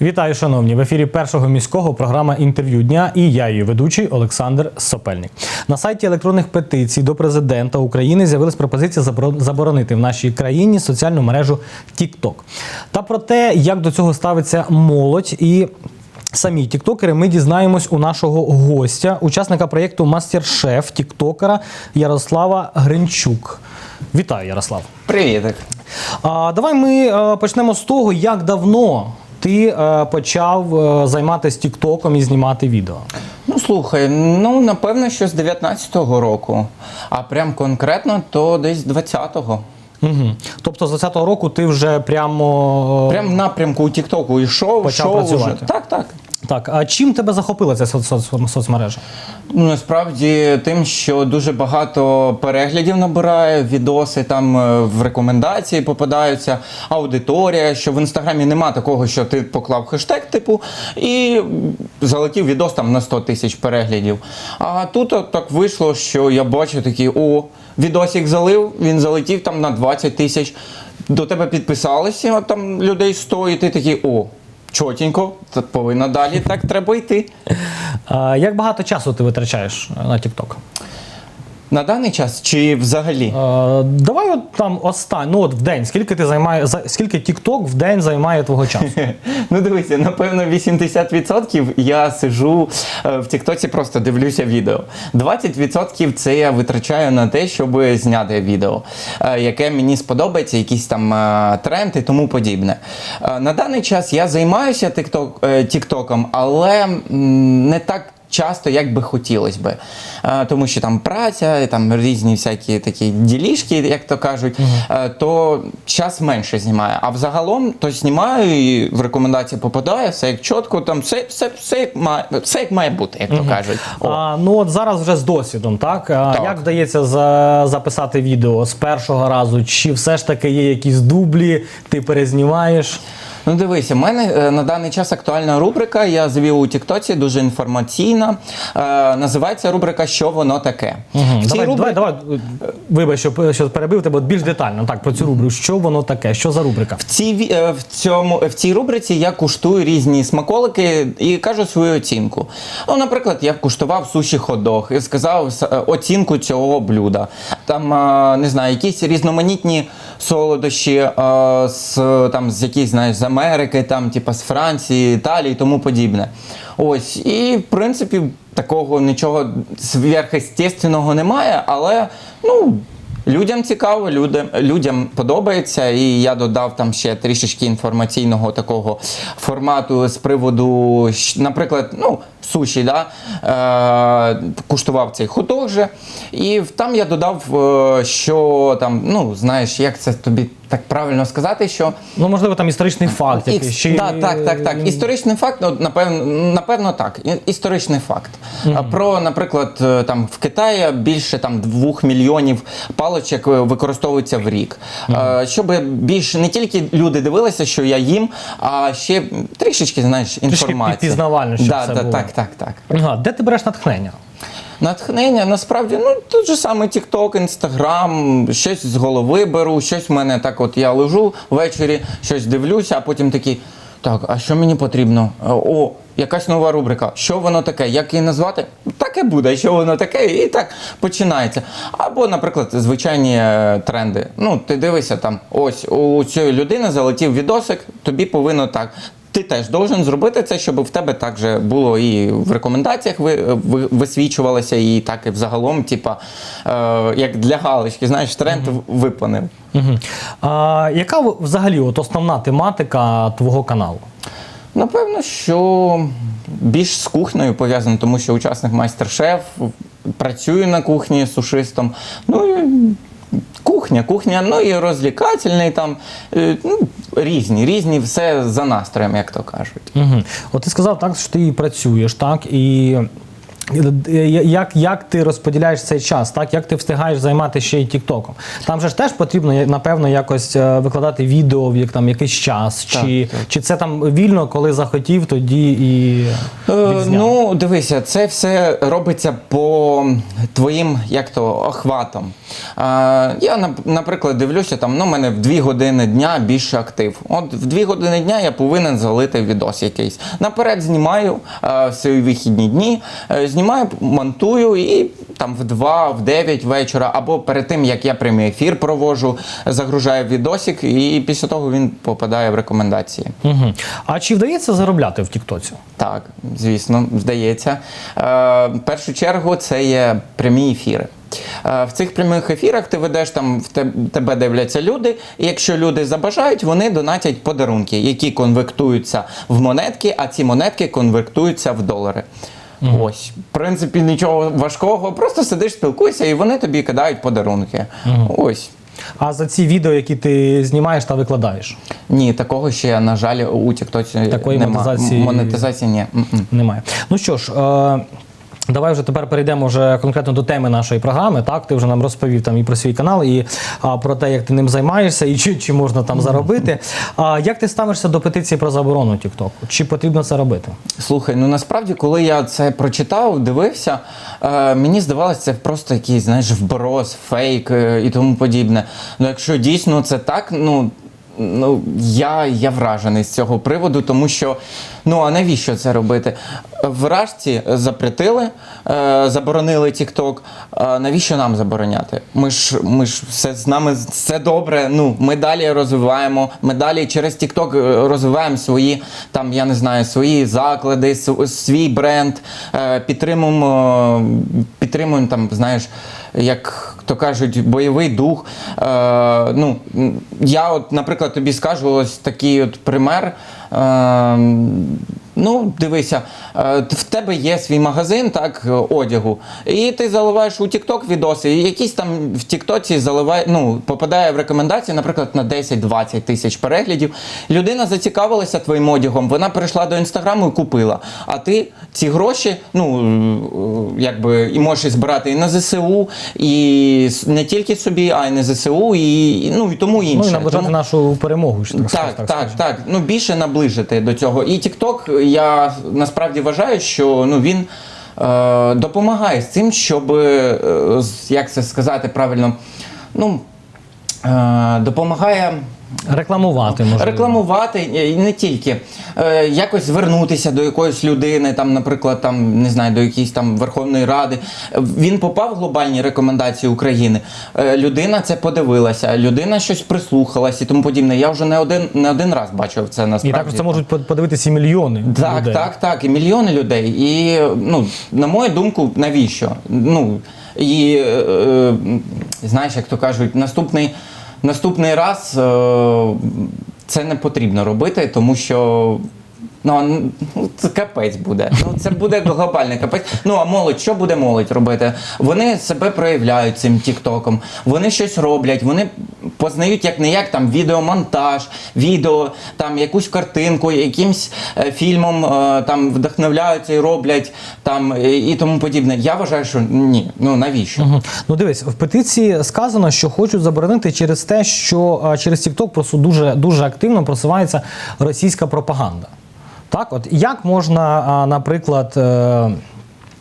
Вітаю, шановні! В ефірі першого міського програма інтерв'ю дня і я, її ведучий Олександр Сопельник. На сайті електронних петицій до президента України з'явилась пропозиція заборо- заборонити в нашій країні соціальну мережу TikTok. Та про те, як до цього ставиться молодь і. Самі тіктокери ми дізнаємось у нашого гостя, учасника проєкту Мастер-шеф тіктокера Ярослава Гринчук. Вітаю, Ярослав. Привітик. А, давай ми е, почнемо з того, як давно ти е, почав е, займатися Тіктоком і знімати відео. Ну слухай, ну напевно, що з 19-го року, а прям конкретно то десь 20-го. Угу. Тобто з 20-го року ти вже прямо. е, Прям в напрямку у Тіктоку йшов, Почав йшов працювати. Вже. Так, так. Так, а чим тебе захопила ця соц- соц- соцмережа? Ну, насправді тим, що дуже багато переглядів набирає, відоси там е, в рекомендації попадаються, аудиторія, що в інстаграмі нема такого, що ти поклав хештег, типу, і залетів відос там на 100 тисяч переглядів. А тут от так вийшло, що я бачу такий, о, відосик залив, він залетів там на 20 тисяч. До тебе підписалися, там людей 100, і ти такий, о. Чотенько, це повинно далі, так треба йти. Як багато часу ти витрачаєш на Тікток? На даний час чи взагалі? Е, давай от там останній, ну от в день, скільки ти займає, за- скільки Тікток в день займає твого часу? Ну дивися, напевно, 80% я сижу е, в Тіктоці, просто дивлюся відео. 20% це я витрачаю на те, щоб зняти відео, е, яке мені сподобається, якийсь там е, тренд і тому подібне. Е, На даний час я займаюся тікток, е, Тіктоком, але м, не так. Часто, як би хотілося би. Е, тому що там праця, і там різні всякі такі ділішки, як то кажуть, е, то час менше знімає. А взагалом то знімаю і в рекомендації попадає, все як чітко, там все, все, все, як, має, все як має бути, як то кажуть. О. А, ну от зараз вже з досвідом, так? Так. Як вдається за, записати відео з першого разу? Чи все ж таки є якісь дублі, ти перезнімаєш? Ну дивися, в мене е, на даний час актуальна рубрика. Я завів у Тіктоці, дуже інформаційна. Е, називається рубрика Що воно таке. Угу. Давай, рубри- давай, давай, е, вибач, що, що перебив тебе більш детально. Так, про цю рубрику. Що воно таке? Що за рубрика? В цій, в, цьому, в цій рубриці я куштую різні смаколики і кажу свою оцінку. Ну, наприклад, я куштував суші ходох і сказав оцінку цього блюда. Там, не знаю, якісь різноманітні солодощі з, там, з якісь, знаєш, з Америки, там, типа, з Франції, Італії і тому подібне. Ось, і в принципі такого нічого сверхъестественного немає, але ну. Людям цікаво, людям, людям подобається, і я додав там ще трішечки інформаційного такого формату з приводу, наприклад, ну, суші, да? е, куштував цей хот-дог же, і там я додав, е, що там, ну, знаєш, як це тобі так правильно сказати, що Ну, можливо, там історичний факт якийсь. Ікс- Чи... Да, так, так, так. Історичний факт, ну, напевно, напевно, так. І- Історичний факт. А Про, наприклад, е, там в Китаї більше там 2 мільйонів паличок е, використовується в рік. Щоб більше не тільки люди дивилися, що я їм, а ще трішечки, знаєш, інформації. пізнавально, щоб да, це да, було. Так, так, так. Ага, де ти береш натхнення? Натхнення насправді ну тут же саме TikTok, Instagram, щось з голови беру, щось в мене так. От я лежу ввечері, щось дивлюся, а потім такий. Так, а що мені потрібно? О, якась нова рубрика. Що воно таке? Як її назвати? Таке буде, що воно таке, і так починається. Або, наприклад, звичайні е, тренди. Ну, ти дивишся там, ось у цієї людини залетів відосик, тобі повинно так. Ти теж должен зробити це, щоб в тебе так же було і в рекомендаціях ви, ви, висвічувалося, і так і взагалом, типа, е, як для галочки, знаєш, тренд виповнив. Угу. А, яка взагалі от основна тематика твого каналу? Напевно, що більш з кухнею пов'язано, тому що учасник майстер-шеф працює на кухні сушистом. Ну і кухня, кухня, ну і розвлікательний там е, ну, різні, різні, все за настроєм, як то кажуть. Угу. От ти сказав так, що ти працюєш, так, і Як, як ти розподіляєш цей час, так як ти встигаєш займатися ще й Тіктоком? Там же ж теж потрібно напевно якось е, викладати відео в як там якийсь час, чи, так. чи це там вільно, коли захотів, тоді і Е. Ну, дивися, це все робиться по твоїм як то охватам. Е, я, наприклад, дивлюся, там, ну, у мене в 2 години дня більше актив. От в 2 години дня я повинен залити відос якийсь. Наперед знімаю е, в свої вихідні дні, е, знімаю, монтую і там в 2, в 9 вечора, або перед тим, як я прямий ефір провожу, загружаю відосик, і після того він попадає в рекомендації. Угу. А чи вдається заробляти в Тіктоці? Так, звісно, здається. Е, в першу чергу це є прямі ефіри. Е, в цих прямих ефірах ти ведеш там в те- тебе дивляться люди, і якщо люди забажають, вони донатять подарунки, які конвертуються в монетки, а ці монетки конвертуються в долари. Ось, в принципі, нічого важкого, просто сидиш, спілкуєшся, і вони тобі кидають подарунки. Ось. А за ці відео, які ти знімаєш та викладаєш, Ні, такого ще, на жаль, у Тіктоці Такої нема. монетизації- Монетизації ні. Немає. Ну що ж. Е- Давай вже тепер перейдемо вже конкретно до теми нашої програми. Так, ти вже нам розповів там і про свій канал, і а, про те, як ти ним займаєшся, і чи, чи можна там заробити. А як ти ставишся до петиції про заборону Тіктоку? Чи потрібно це робити? Слухай, ну насправді, коли я це прочитав, дивився, е, мені здавалося, це просто якийсь, знаєш, вброс, фейк е, і тому подібне. Ну, якщо дійсно це так, ну. Ну, я, я вражений з цього приводу, тому що ну а навіщо це робити? В запретили, е, заборонили TikTok. А навіщо нам забороняти? Ми ж ми ж все з нами все добре. Ну ми далі розвиваємо. Ми далі через TikTok е, розвиваємо свої там, я не знаю, свої заклади, свій бренд, е, підтримуємо, е, підтримуємо там, знаєш, як то кажуть, бойовий дух. Е, ну, я, от, наприклад, тобі скажу ось такий от пример. Е, Ну, дивися, е, в тебе є свій магазин, так, е, одягу, і ти заливаєш у TikTok відоси, і якийсь там в TikTok заливає, ну, попадає в рекомендації, наприклад, на 10-20 тисяч переглядів. Людина зацікавилася твоїм одягом, вона перейшла до інстаграму і купила. А ти ці гроші, ну, е, якби і можеш збирати і на ЗСУ, і не тільки собі, а й на ЗСУ, і, ну, і тому інше. Ну і наближати Тому- нашу перемогу. що Так, так, так, так, так, Ну більше наближити до цього. І TikTok, я насправді вважаю, що ну він е, допомагає з цим, щоб е, як це сказати правильно, ну е, допомагає. Рекламувати можливо. Рекламувати і не тільки е, якось звернутися до якоїсь людини, там, наприклад, там не знаю, до якоїсь там Верховної Ради. Він попав в глобальні рекомендації України. Е, людина це подивилася, людина щось прислухалась і тому подібне. Я вже не один не один раз бачив це І насправді. також це можуть подивитися і мільйони Так, людей. так, так, і мільйони людей. І ну, на мою думку, навіщо? Ну і е, е, знаєш, як то кажуть, наступний, наступний раз е, це не потрібно робити, тому що. Ну, ну, це капець буде. Ну, це буде глобальний капець. Ну, а молодь, що буде молодь робити? Вони себе проявляють цим тіктоком, вони щось роблять, вони познають як не як там відеомонтаж, відео, там якусь картинку, якимсь е, фільмом е, там вдохновляються і роблять там е, і тому подібне. Я вважаю, що ні. Ну навіщо? Мгм. Ну дивись, в петиції сказано, що хочуть заборонити через те, що а, через TikTok просто дуже дуже активно просувається російська пропаганда. Так, от як можна, наприклад, е,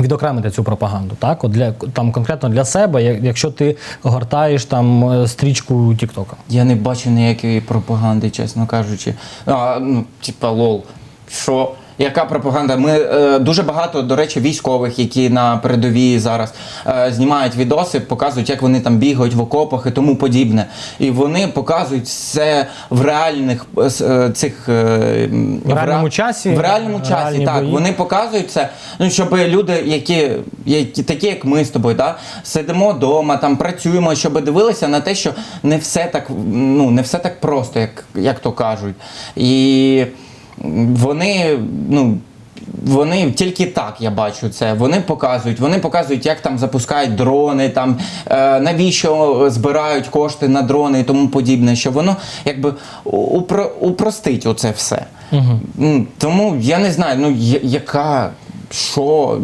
відокремити цю пропаганду? Так, от для там конкретно для себе, якщо ти гортаєш там е, стрічку Тіктока. Я не бачу ніякої пропаганди, чесно кажучи. А, ну, типа, лол. Що? Яка пропаганда? Ми е, дуже багато, до речі, військових, які на передовій зараз е, знімають відоси, показують, як вони там бігають в окопах і тому подібне. І вони показують все в реальних е, е, цих е, В реальному ре- часі, В реальному часі, реальні так. бої. Вони показують це, ну щоб люди, які, які такі, як ми з тобою, да, сидимо вдома, там працюємо, щоб дивилися на те, що не все так, ну не все так просто, як, як то кажуть. І вони, ну. Вони тільки так я бачу це. Вони показують, вони показують, як там запускають дрони, там е, навіщо збирають кошти на дрони і тому подібне. Що воно якби упро, упростить оце все. М, Тому я не знаю, ну я- яка що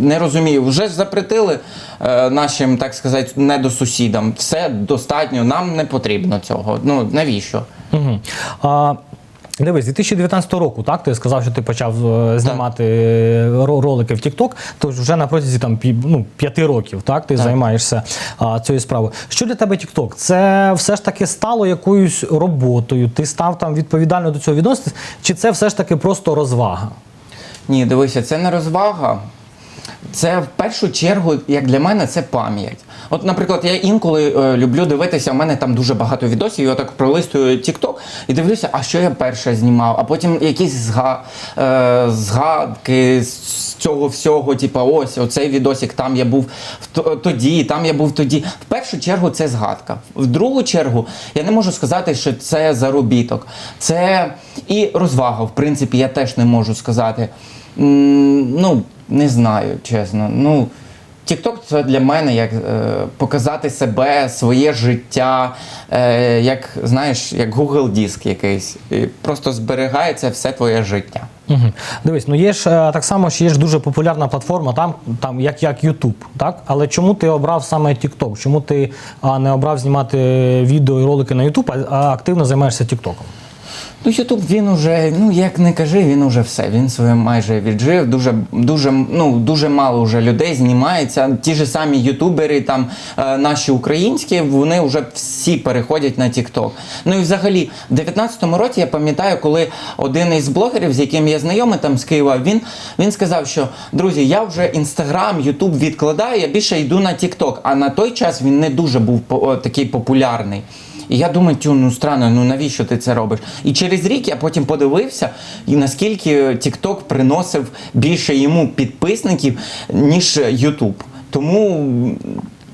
не розумію. Вже запретили е, нашим, так сказати, недосусідам. Все достатньо, нам не потрібно цього. Ну навіщо? Угу. А, дивись, з 2019 року, так? Ти сказав, що ти почав е, знімати е, ролики в TikTok, то вже на протязі там, пі- ну, п'яти років, так? Ти займаєшся а, цією справою. Що для тебе TikTok? Це все ж таки стало якоюсь роботою? Ти став там відповідально до цього відноситись? Чи це все ж таки просто розвага? Ні, дивися, це не розвага. Це в першу чергу, як для мене, це пам'ять. От, наприклад, я інколи е, люблю дивитися, у мене там дуже багато відосів, я так пролистую TikTok і дивлюся, а що я перше знімав, а потім якісь зга, е, згадки з цього всього, типу, ось оцей відосик, там я був в тоді, там я був тоді. В першу чергу це згадка. В другу чергу я не можу сказати, що це заробіток. Це і розвага, в принципі, я теж не можу сказати. М, Ну, не знаю, чесно. Ну, TikTok це для мене як е, показати себе, своє життя, е, як знаєш, як Google Диск якийсь. І просто зберігається все твоє життя. Угу. Дивись, ну є ж е, так само, що є ж дуже популярна платформа, там, там як, як YouTube, так? Але чому ти обрав саме TikTok? Чому ти а, не обрав знімати відео і ролики на YouTube, а, а активно займаєшся TikTok? Ну, Ютуб він уже, ну як не кажи, він уже все. Він своє майже віджив. Дуже, дуже, ну, дуже мало вже людей знімається. Ті ж самі ютубери, там е, наші українські, вони вже всі переходять на TikTok. Ну і взагалі, в 19-му році я пам'ятаю, коли один із блогерів, з яким я знайомий там з Києва, він, він сказав, що друзі, я вже інстаграм, Ютуб відкладаю, я більше йду на TikTok. А на той час він не дуже був о, такий популярний. І я думаю, тю, ну странно, ну навіщо ти це робиш? І через рік я потім подивився, і наскільки TikTok приносив більше йому підписників, ніж YouTube. Тому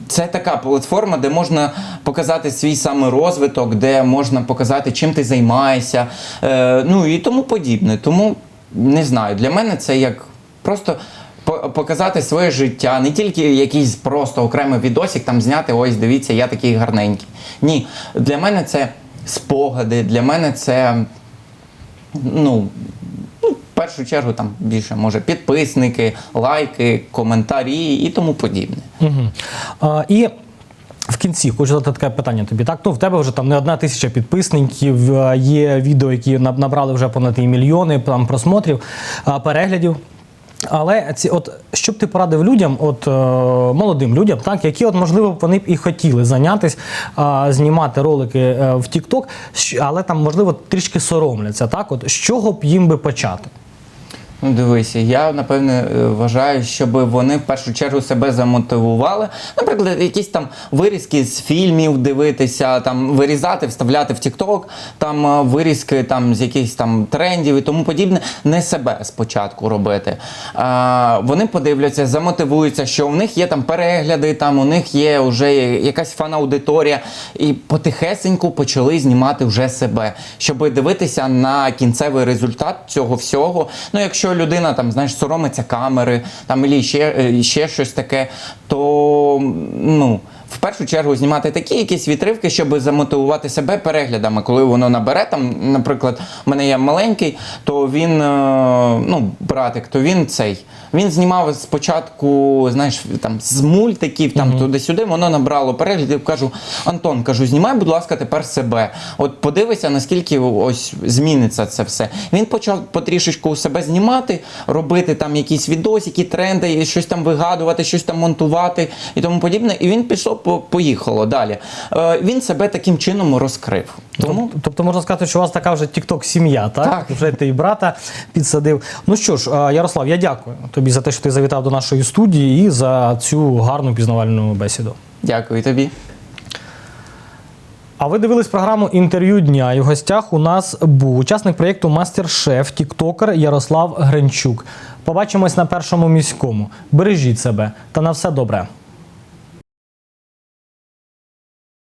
це така платформа, де можна показати свій саморозвиток, де можна показати, чим ти займаєшся, е, ну і тому подібне. Тому не знаю, для мене це як просто. По- Показати своє життя, не тільки якийсь просто окремий відосик там зняти, ось дивіться, я такий гарненький. Ні, для мене це спогади, для мене це ну, ну, в першу чергу там більше може підписники, лайки, коментарі і тому подібне. Угу. А, і в кінці хочу задати таке питання тобі. Так, ну в тебе вже там не одна тисяча підписників, є відео, які набрали вже понад і мільйони там просмотрів, переглядів. Але ці, от що б ти порадив людям, от е, молодим людям, так, які, от, можливо, вони б і хотіли зайнятися, е, знімати ролики е, в TikTok, але там, можливо, трішки соромляться. Так, от з чого б їм би почати? Ну, дивися, я напевне е, вважаю, щоб вони в першу чергу себе замотивували. Наприклад, якісь там вирізки з фільмів дивитися, там вирізати, вставляти в TikTok, там е, вирізки там з якихось там трендів і тому подібне. Не себе спочатку робити. А, вони подивляться, замотивуються, що у них є там перегляди, там у них є вже якась фан-аудиторія, і потихесеньку почали знімати вже себе, щоб дивитися на кінцевий результат цього всього. Ну, якщо людина там, знаєш, соромиться камери, там і ще, е, ще щось таке, то ну. В першу чергу знімати такі якісь відривки, щоб замотивувати себе переглядами. Коли воно набере, там, наприклад, у мене є маленький, то він, е, ну, братик, то він цей. Він знімав спочатку, знаєш, там з мультиків, там туди-сюди, воно набрало переглядів. Кажу, Антон, кажу, знімай, будь ласка, тепер себе. От подивися, наскільки ось зміниться це все. Він почав потрішечку себе знімати, робити там якісь відосики, тренди, щось там вигадувати, щось там монтувати і тому подібне. І він пішов, по- поїхало далі. Е, він себе таким чином розкрив. Тому Тобто можна сказати, що у вас така вже тікток сім'я, так? Так. Вже ти і брата підсадив. Ну що ж, а, Ярослав, я дякую тобі за те, що ти завітав до нашої студії і за цю гарну пізнавальну бесіду. дякую тобі. А ви дивились програму інтерв'ю дня. І в гостях у нас був учасник проєкту Мастер-шеф, тіктокер Ярослав Гринчук. Побачимось на першому міському. Бережіть себе та на все добре.